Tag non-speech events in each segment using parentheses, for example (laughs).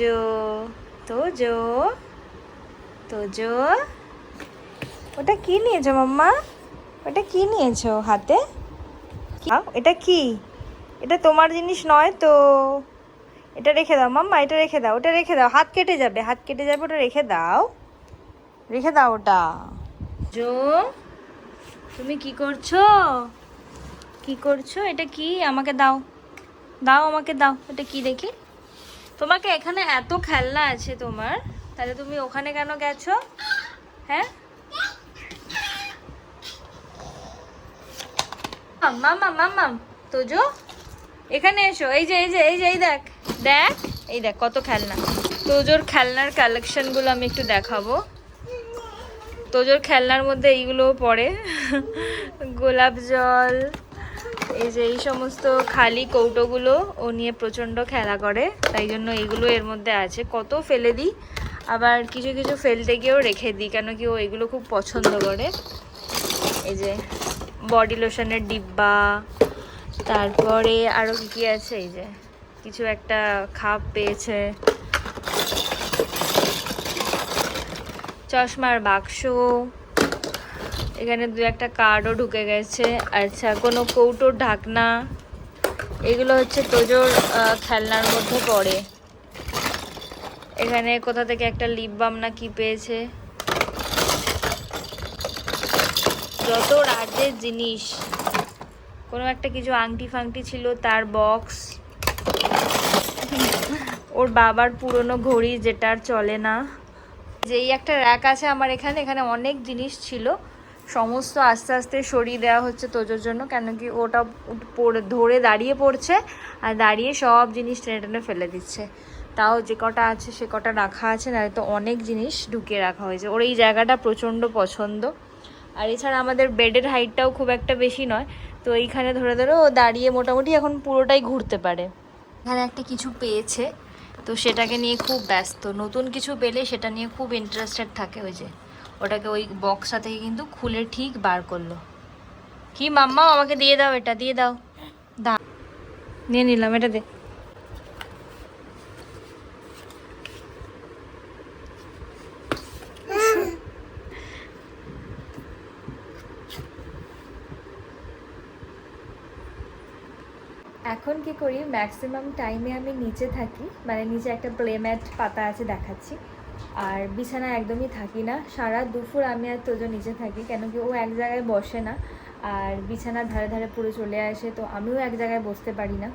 জো তোজো তোজো ওটা কি নিয়েছো মাম্মা? ওটা কি নিয়েছো হাতে? এটা কি? এটা তোমার জিনিস নয় তো। এটা রেখে দাও মাম্মা, এটা রেখে দাও, ওটা রেখে দাও। হাত কেটে যাবে, হাত কেটে যাবে, ওটা রেখে দাও। রেখে দাও ওটা। জো তুমি কি করছ? কি করছ? এটা কি? আমাকে দাও। দাও, আমাকে দাও। এটা কি দেখি? তোমাকে এখানে এত খেলনা আছে তোমার। তাহলে তুমি ওখানে কেন গেছো? হ্যাঁ? মাম্মা মাম্মা তোজো, এখানে এসো। এই যে এই যে এই যে, এই দেখ দেখ, এই দেখ কত খেলনা। তোজোর খেলনার কালেকশনগুলো আমি একটু দেখাবো। তোজোর খেলনার মধ্যে এইগুলোও পড়ে। (laughs) গোলাপ জল এই যে এই সমস্ত খালি কৌটোগুলো ও নিয়ে প্রচণ্ড খেলা করে, তাই জন্য এইগুলো এর মধ্যে আছে। কত ফেলে দিই, আবার কিছু কিছু ফেলতে গিয়েও রেখে দিই, কেন কি ও এগুলো খুব পছন্দ করে। এই যে বডি লোশনের ডিব্বা, তারপরে আরও কী কী আছে, এই যে কিছু একটা খাপ পেয়েছে। চশমার বাক্স এখানে দু একটা কার্ডও ঢুকে গেছে। আচ্ছা কোনো কৌটোর ঢাকনা, এগুলো হচ্ছে তোজোর খেলনার মধ্যে পড়ে। এখানে কোথা থেকে একটা লিপ বাম না কি পেয়েছে। যত রাজ্যের জিনিস, কোনো একটা কিছু আংটি ফাংটি ছিল তার বক্স ওর বাবার পুরনো ঘড়ি যেটা আর চলে না। যে এই একটা র্যাক আছে আমার এখানে এখানে অনেক জিনিস ছিল। সমস্ত আস্তে আস্তে সরিয়ে দেওয়া হচ্ছে তোজোর জন্য, কেন কি ওটা পড়ে, ধরে দাঁড়িয়ে পড়ছে আর দাঁড়িয়ে সব জিনিস টেনে টেনে ফেলে দিচ্ছে। তাও যে কটা আছে সে কটা রাখা আছে না তো অনেক জিনিস ঢুকিয়ে রাখা হয়েছে। ওর এই জায়গাটা প্রচণ্ড পছন্দ। আর এছাড়া আমাদের বেডের হাইটটাও খুব একটা বেশি নয়, তো এইখানে ধরে ধরে ও দাঁড়িয়ে মোটামুটি এখন পুরোটাই ঘুরতে পারে। এখানে একটা কিছু পেয়েছে, তো সেটাকে নিয়ে খুব ব্যস্ত। নতুন কিছু পেলে সেটা নিয়ে খুব ইন্টারেস্টেড থাকে ওই যে। ওটাকে ওই বক্সটা থেকে কিন্তু খুলে ঠিক বার করল। কি মাম্মা আমাকে দিয়ে দাও এটা, দিয়ে দাও। দা নিয়ে নিলাম, এটা দে। এখন কি করি? ম্যাক্সিমাম টাইমে আমি নিচে থাকি মানে নিচে একটা প্লেম্যাট পাতা আছে দেখাচ্ছি। আর বিছানা একদমই থাকি না। সারা দুপুর আমি আর তোজো নিচে থাকি কেন কি ও এক জায়গায় বসে না। আর বিছানার ধারে ধারে পুরো চলে আসে, তো আমিও এক জায়গায় বসতে পারি না।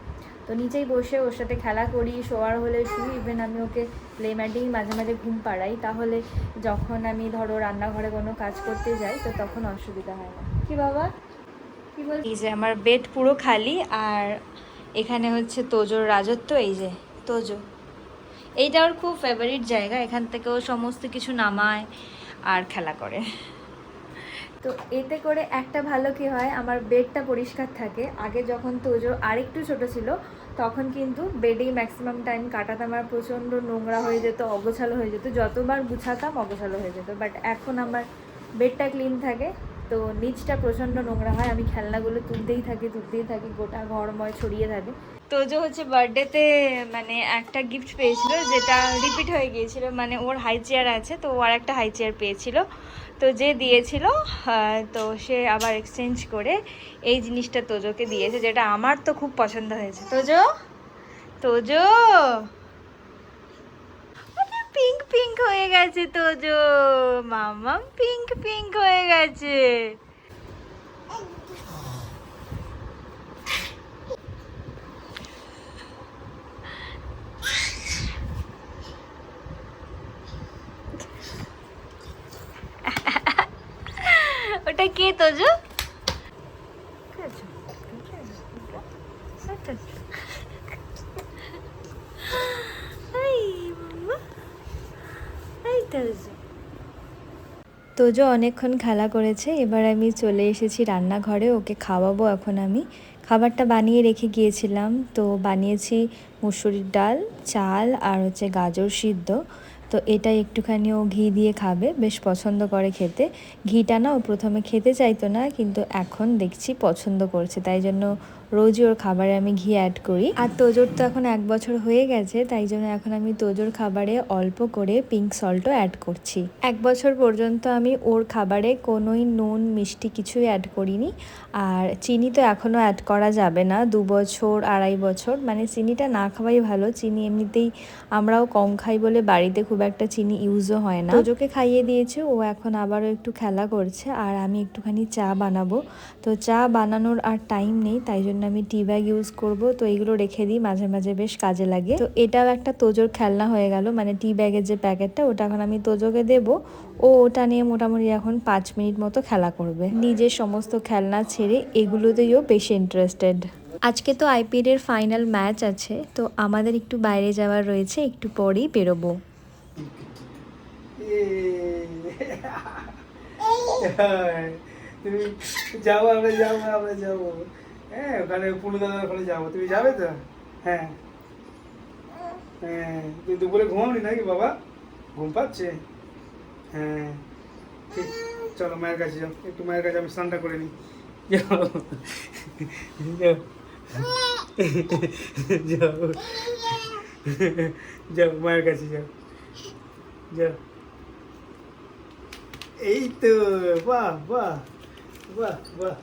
তো নিচেই বসে ওর সাথে খেলা করি, শোয়ার হলে শুই ইভেন আমি ওকে প্লেম্যাটেই মাঝে মাঝে ঘুম পাড়াই। তাহলে যখন আমি ধরো রান্নাঘরে কোনো কাজ করতে যাই, তো তখন অসুবিধা হয় না। কি বাবা? কি বল এই যে আমার বেড পুরো খালি, আর এখানে হচ্ছে তোজোর রাজত্ব, এই যে তোজো। এইটা ওর খুব ফেভারিট জায়গা, এখান থেকে ও সমস্ত কিছু নামায় আর খেলা করে। তো এতে করে একটা ভালো কি হয়, আমার বেডটা পরিষ্কার থাকে। আগে যখন তোজো আরেকটু ছোট ছিল, তখন কিন্তু বেডেই ম্যাক্সিমাম টাইম কাটাতে আমার প্রচণ্ড নোংরা হয়ে যেত, অগোছালো হয়ে যেত। যতবার গুছাতাম, অগোছালো হয়ে যেত। বাট এখন আমার বেডটা ক্লিন থাকে। তো নিচটা প্রচণ্ড নোংরা হয়, আমি খেলনাগুলো তুলতেই থাকি তুলতেই থাকি, গোটা ঘরময় ছড়িয়ে থাকে। তোজো হচ্ছে বার্থডেতে মানে একটা গিফট পেয়েছিল, যেটা রিপিট হয়ে গিয়েছিল মানে ওর হাই চেয়ার আছে, তো ও আর একটা হাই চেয়ার পেয়েছিল। তো যে দিয়েছিল তো সে আবার এক্সচেঞ্জ করে এই জিনিসটা তোজোকে দিয়েছে, যেটা আমার তো খুব পছন্দ হয়েছে। তোজো? তোজো? পিঙ্ক হয়ে গেছে তোজো মামাম পিঙ্ক পিঙ্ক হয়ে গেছে। ওটা কে তোজো তোজো অনেকক্ষণ খেলা করেছে, এবার আমি চলে এসেছি রান্নাঘরে, ওকে খাওয়াবো এখন আমি। খাবারটা বানিয়ে রেখে গিয়েছিলাম, তো বানিয়েছি মুসুরির ডাল, চাল আর হচ্ছে গাজর সিদ্ধ। তো এটা একটুখানি ও ঘি দিয়ে খাবে, বেশ পছন্দ করে খেতে। ঘিটা না ও প্রথমে খেতে চাইতো না, কিন্তু এখন দেখছি পছন্দ করছে, তাই জন্য রোজই ওর খাবারে আমি ঘি অ্যাড করি। আর তোজোর তো এখন এক বছর হয়ে গেছে, তাই জন্য এখন আমি তোজোর খাবারে অল্প করে পিঙ্ক সল্টও অ্যাড করছি। এক বছর পর্যন্ত আমি ওর খাবারে কোনোই নুন, মিষ্টি কিছুই অ্যাড করিনি। আর চিনি তো এখনও অ্যাড করা যাবে না, দু বছর, আড়াই বছর মানে চিনিটা না খাওয়াই ভালো, চিনি এমনিতেই আমরাও কম খাই বলে বাড়িতে খুব একটা চিনি ইউজও হয় না। তোজোকে খাইয়ে দিয়েছে, ও এখন আবারও একটু খেলা করছে আর আমি একটুখানি চা বানাবো। তো চা বানানোর আর টাইম নেই, তাই জন্য আমি টি ব্যাগ ইউজ করব। তো এইগুলো রেখে দিই, মাঝে মাঝে বেশ কাজে লাগে। তো এটাও একটা তোজোর খেলনা হয়ে গেল মানে টি ব্যাগের যে প্যাকেটটা, ওটা এখন আমি তোজোকে দেব। ও ওটা নিয়ে মোটামুটি এখন পাঁচ মিনিট মতো খেলা করবে। নিজের সমস্ত খেলনা ছেড়ে এগুলোতেও বেশি ইন্টারেস্টেড আজকে তো আইপিএল এর ফাইনাল ম্যাচ আছে, তো আমাদের একটু বাইরে যাওয়ার রয়েছে, একটু পরেই বেরোবো। তুমি যাব আমরা যাব আমরা যাব। হ্যাঁ ওখানে পুলু দাদার ওখানে যাব। তুমি যাবে তো? হ্যাঁ। হ্যাঁ তুমি দুপুরে ঘুমাওনি নাকি বাবা? ঘুম পাচ্ছে? হ্যাঁ। ঠিক, চলো মায়ের কাছে যাও। একটু মায়ের কাছে আমি স্নানটা করে নিই। যাও। যাও। যাও, মায়ের কাছে যাও। যাও। এই তো বাহ বাহ বাহ বাহ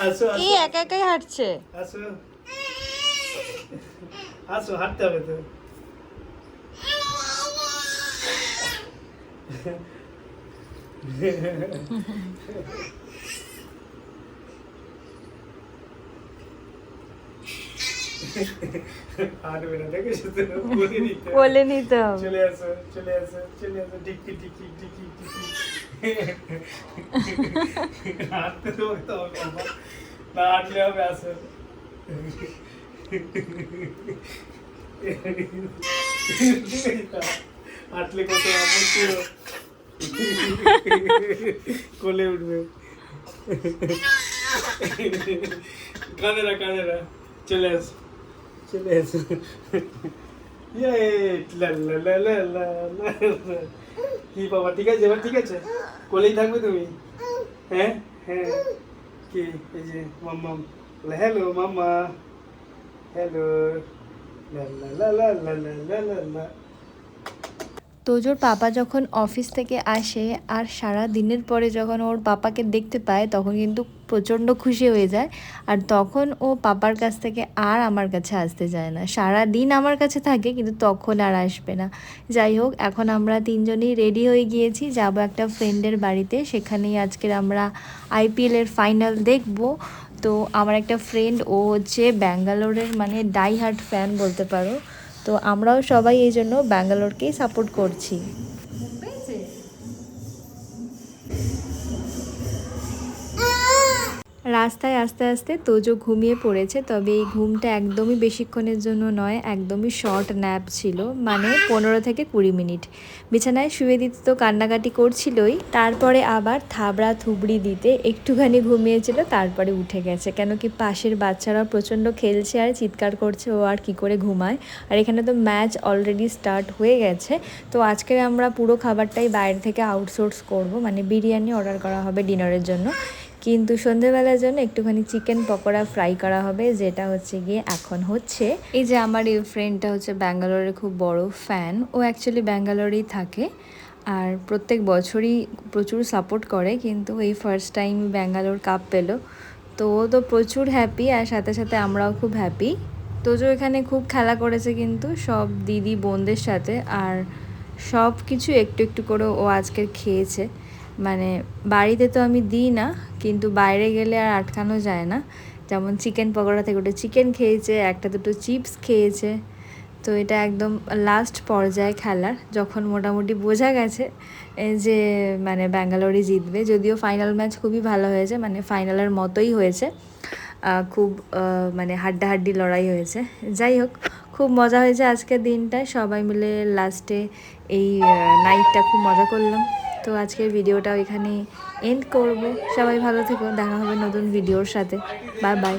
আসো এই একা একাই হাঁটছে আসো আসো হাঁটতে হবে তো আর বেটা দেখে সাথে বলে নিতে বলে নিতে চলে আসো চলে আসো চলে আসো ডিকি ডিকি ডিকি ডিকি রাতে তো হবে না আটলে হবে আসো আটলে কত আমার কোলে উঠবে কাঁদে না কাঁদে না চলে আসো চলে এসো কি বাবা ঠিক আছে এবার ঠিক আছে কোলেই থাকবে তুমি হ্যাঁ হ্যাঁ কি এই যে মাম্মাম হ্যালো মাম্মা হ্যালো লা লা লা লা লা লা লা তোজোর পাপা যখন অফিস থেকে আসে আর সারা দিনের পরে যখন ওর পাপাকে দেখতে পায়, তখন কিন্তু প্রচণ্ড খুশি হয়ে যায়। আর তখন ও পাপার কাছ থেকে আর আমার কাছে আসতে যায় না। সারা দিন আমার কাছে থাকে, কিন্তু তখন আর আসবে না। যাই হোক, এখন আমরা তিনজনই রেডি হয়ে গিয়েছি। যাব একটা ফ্রেন্ডের বাড়িতে। সেখানেই আজকের আমরা আইপিএলের ফাইনাল দেখব। তো আমার একটা ফ্রেন্ড ও হচ্ছে ব্যাঙ্গালোরের মানে ডাই হার্ট ফ্যান বলতে পারো। তো আমরাও সবাই এই জন্য ব্যাঙ্গালোরকেই সাপোর্ট করছি। রাস্তায় আস্তে আস্তে তোজো ঘুমিয়ে পড়েছে, তবে এই ঘুমটা একদমই বেশিক্ষণের জন্য নয়, একদমই শর্ট ন্যাপ ছিল মানে পনেরো থেকে কুড়ি মিনিট। বিছানায় শুয়ে দিতে তো কান্নাকাটি করছিলই, তারপরে আবার থাবড়া থুবড়ি দিতে একটুখানি ঘুমিয়েছিল, তারপরে উঠে গেছে। কেন কি পাশের বাচ্চারা প্রচণ্ড খেলছে আর চিৎকার করছে, ও আর কি করে ঘুমায়। আর এখানে তো ম্যাচ অলরেডি স্টার্ট হয়ে গেছে, তো আজকে আমরা পুরো খাবারটাই বাইরে থেকে আউটসোর্স করব মানে বিরিয়ানি অর্ডার করা হবে ডিনারের জন্য। কিন্তু সন্ধেবেলার জন্য একটুখানি চিকেন পকোড়া ফ্রাই করা হবে, যেটা হচ্ছে গিয়ে এখন হচ্ছে এই যে আমার এই ফ্রেন্ডটা হচ্ছে ব্যাঙ্গালোরের খুব বড় ফ্যান ও অ্যাকচুয়ালি ব্যাঙ্গালোরেই থাকে আর প্রত্যেক বছরই প্রচুর সাপোর্ট করে, কিন্তু এই ফার্স্ট টাইম ব্যাঙ্গালোর কাপ পেল। তো ও তো প্রচুর হ্যাপি আর সাথে সাথে আমরাও খুব হ্যাপি তোজো এখানে খুব খেলা করেছে কিন্তু সব দিদি বোনদের সাথে আর সব কিছু একটু একটু করে ও আজকের খেয়েছে। মানে বাড়িতে তো আমি দিই না কিন্তু বাইরে গেলে আর আটকানো যায় না। যেমন চিকেন পকোড়া থেকে ওটা চিকেন খেয়েছে, একটা দুটো চিপস খেয়েছে। তো এটা একদম লাস্ট পর্যায়ে খেলার, যখন মোটামুটি বোঝা গেছে যে মানে ব্যাঙ্গালোরই জিতবে। যদিও ফাইনাল ম্যাচ খুবই ভালো হয়েছে মানে ফাইনালের মতোই হয়েছে। খুব মানে হাড্ডাহাড্ডি লড়াই হয়েছে। যাই হোক, খুব মজা হয়েছে আজকের দিনটা সবাই মিলে লাস্টে এই নাইটটা খুব মজা করলাম। তো আজকের ভিডিওটাও এখানে এন্ড করব। সবাই ভালো থেকো, দেখা হবে নতুন ভিডিওর সাথে। Bye bye